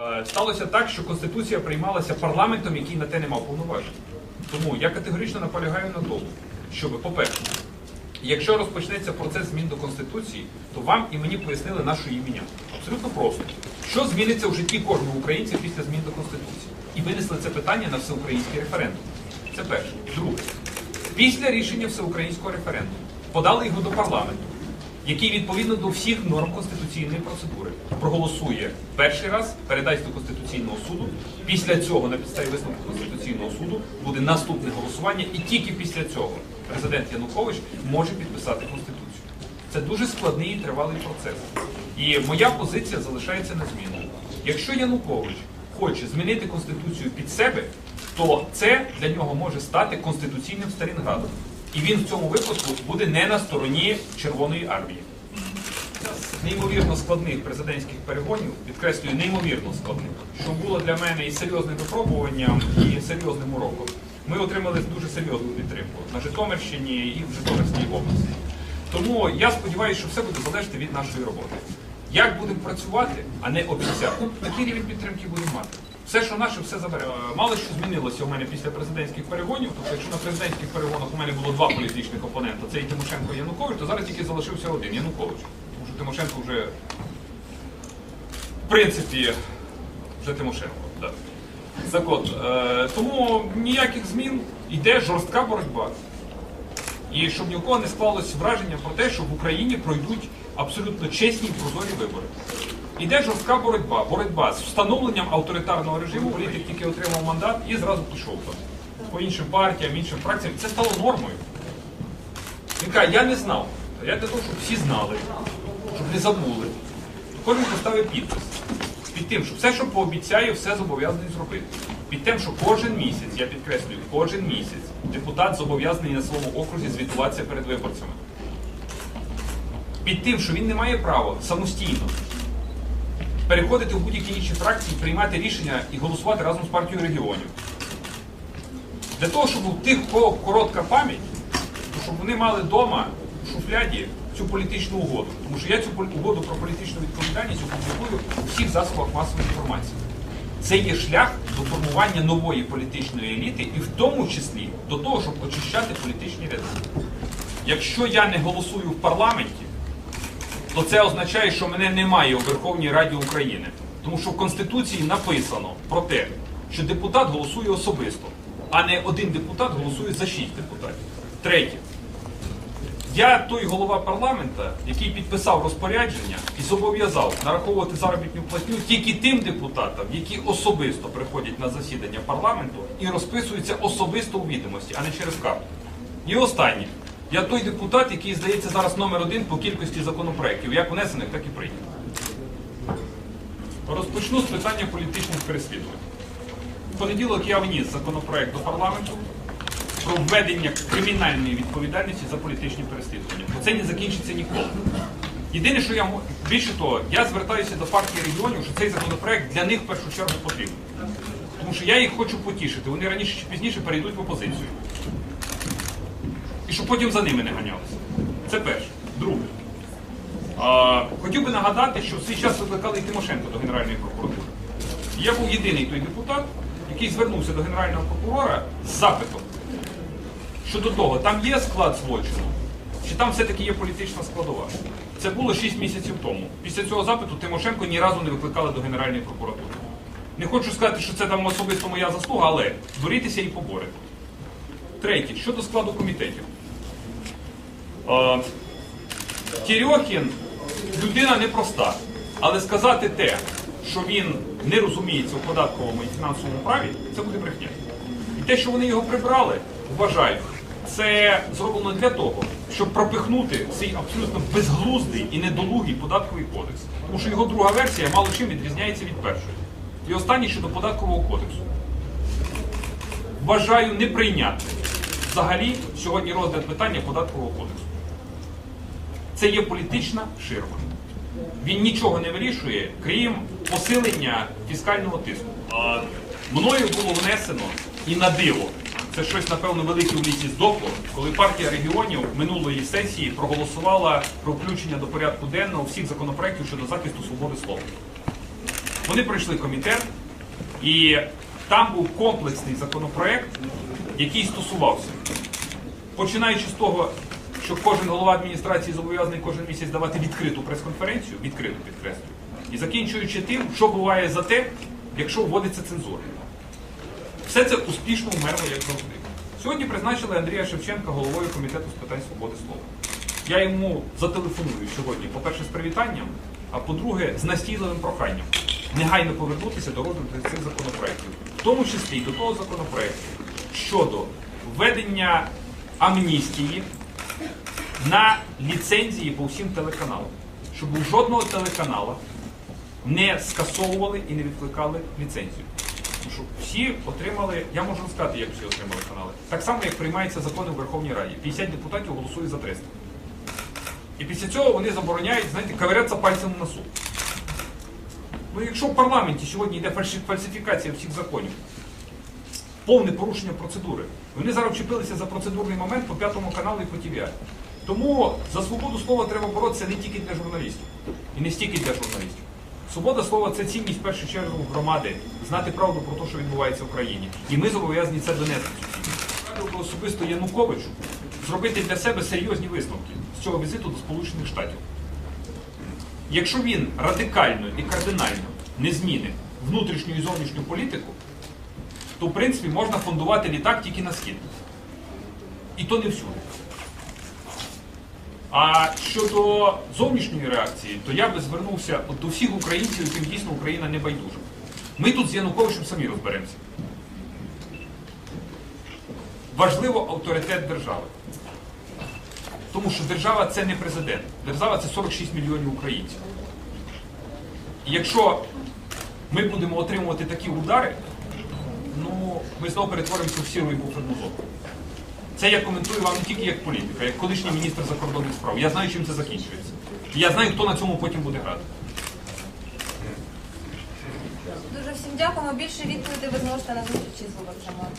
Е, Сталося так, що Конституція приймалася парламентом, який на те не мав повноважень. Тому я категорично наполягаю на тому, щоб, по-перше, якщо розпочнеться процес змін до Конституції, то вам і мені пояснили нашу імені. Абсолютно просто. Що зміниться в житті кожного українця після змін до Конституції? І винесли це питання на всеукраїнський референдум. Це перше. Друге. Після рішення всеукраїнського референдуму подали його до парламенту, який відповідно до всіх норм конституційної процедури проголосує перший раз, передасть до Конституційного суду. Після цього, на підставі висновку Конституційного суду, буде наступне голосування, і тільки після цього президент Янукович може підписати Конституцію. Це дуже складний і тривалий процес. І моя позиція залишається незмінною. Якщо Янукович хоче змінити Конституцію під себе, то це для нього може стати конституційним Сталінградом. І він в цьому випадку буде не на стороні Червоної армії. Неймовірно складних президентських перегонів, підкреслюю, неймовірно складних, що було для мене і серйозним випробуванням, і серйозним уроком. Ми отримали дуже серйозну підтримку на Житомирщині і в Житомирській області. Тому я сподіваюся, що все буде залежати від нашої роботи. Як будемо працювати, а не обіцяти, такий рівень підтримки будемо мати. Все, що наше, все заберемо. Е, Мало що змінилося у мене після президентських перегонів. Тобто, якщо на президентських перегонах у мене було два політичних опонента, це і Тимошенко і Янукович, то зараз тільки залишився один Янукович. Тому що Тимошенко вже, в принципі, вже Тимошенко. Да. Так е, тому ніяких змін, йде жорстка боротьба. І щоб ні у кого не склалось враження про те, що в Україні пройдуть абсолютно чесні і прозорі вибори. Іде жорстка боротьба, боротьба з встановленням авторитарного режиму. Політик тільки отримав мандат і зразу пішов там. По іншим партіям, іншим фракціям. Це стало нормою. Він каже, я не знав. Я для того, щоб всі знали, щоб не забули. Кожен поставив підпис під тим, що все, що пообіцяє, все зобов'язаний зробити. Під тим, що кожен місяць, я підкреслюю, кожен місяць депутат зобов'язаний на своєму окрузі звітуватися перед виборцями. Під тим, що він не має права самостійно переходити в будь-які інші фракції, приймати рішення і голосувати разом з партією регіонів. Для того, щоб у тих, у кого коротка пам'ять, щоб вони мали вдома у шуфляді цю політичну угоду. Тому що я цю угоду про політичну відповідальність опублікую у всіх засобах масової інформації. Це є шлях до формування нової політичної еліти і в тому числі до того, щоб очищати політичні ряди. Якщо я не голосую в парламенті, то це означає, що мене немає у Верховній Раді України. Тому що в Конституції написано про те, що депутат голосує особисто, а не один депутат голосує за шість депутатів. Третє. Я той голова парламента, який підписав розпорядження і зобов'язав нараховувати заробітну платню тільки тим депутатам, які особисто приходять на засідання парламенту і розписуються особисто у відомості, а не через карту. І останнє. Я той депутат, який здається зараз номер один по кількості законопроєктів, як внесених, так і прийнятих. Розпочну з питання політичних переслідувань. В понеділок я вніс законопроект до парламенту про введення кримінальної відповідальності за політичні переслідування. Бо це не закінчиться ніколи. Єдине, що я більше того, я звертаюся до партії регіонів, що цей законопроект для них в першу чергу потрібен. Тому що я їх хочу потішити. Вони раніше чи пізніше перейдуть в опозицію. Щоб потім за ними не ганялися. Це перше. Друге. А, хотів би нагадати, що в свій час викликали Тимошенко до Генеральної прокуратури. Я був єдиний той депутат, який звернувся до Генерального прокурора з запитом щодо того, там є склад злочину, чи там все-таки є політична складова. Це було 6 місяців тому. Після цього запиту Тимошенко ні разу не викликали до Генеральної прокуратури. Не хочу сказати, що це там особисто моя заслуга, але борітеся і поборете. Третє, щодо складу комітетів. Е, Тірьохін людина непроста, але сказати те, що він не розуміється у податковому і фінансовому праві, це буде брехня. І те, що вони його прибрали, вважаю, це зроблено для того, щоб пропихнути цей абсолютно безглуздий і недолугий податковий кодекс. Тому що його друга версія мало чим відрізняється від першої. І останнє щодо податкового кодексу. Вважаю неприйнятним взагалі сьогодні розгляд питання податкового кодексу. Це є політична ширма. Він нічого не вирішує, крім посилення фіскального тиску. Мною було внесено і на диво. Це щось, напевно, велике в лісі здохло, коли партія регіонів минулої сесії проголосувала про включення до порядку денного всіх законопроєктів щодо захисту свободи слова. Вони пройшли комітет, і там був комплексний законопроект, який стосувався, починаючи з того, що кожен голова адміністрації зобов'язаний кожен місяць давати відкриту прес-конференцію, відкриту підкреслюю, і закінчуючи тим, що буває за те, якщо вводиться цензура. Все це успішно умерло, як завжди. Сьогодні призначили Андрія Шевченка головою комітету з питань свободи слова. Я йому зателефоную сьогодні, по-перше, з привітанням, а по-друге, з настійливим проханням негайно повернутися до розгляду цих законопроєктів, в тому числі й до того законопроєкту щодо введення амністії на ліцензії по всім телеканалам, щоб у жодного телеканала не скасовували і не відкликали ліцензію. Тому що всі отримали, я можу сказати, як всі отримали канали. Так само, як приймаються закони в Верховній Раді. 50 депутатів голосують за 300. І після цього вони забороняють, знаєте, ковирятися пальцем в носу. Ну, якщо в парламенті сьогодні йде фальсифікація всіх законів, повне порушення процедури. Вони зараз вчепилися за процедурний момент по п'ятому каналу і по ТВА. Тому за свободу слова треба боротися не тільки для журналістів, і не стільки для журналістів. Свобода слова це цінність в першу чергу громади, знати правду про те, що відбувається в країні. І ми зобов'язані це донести. би особисто Януковичу зробити для себе серйозні висновки з цього візиту до Сполучених Штатів. Якщо він радикально і кардинально не змінить внутрішню і зовнішню політику, то в принципі можна фондувати літак тільки на схід. І то не всюди. А щодо зовнішньої реакції, то я би звернувся от до всіх українців, яким дійсно Україна не байдужа. Ми тут з Януковичем самі розберемося. Важливо авторитет держави. Тому що держава це не президент. Держава це 46 мільйонів українців. І якщо ми будемо отримувати такі удари, ми знову перетворимося в сіру і буферну зону. Це я коментую вам не тільки як політика, як колишній міністр закордонних справ. Я знаю, чим це закінчується. Я знаю, хто на цьому потім буде грати. Дуже всім дякуємо. Більше відповідей ви зможете на зустрічі з Володимиром.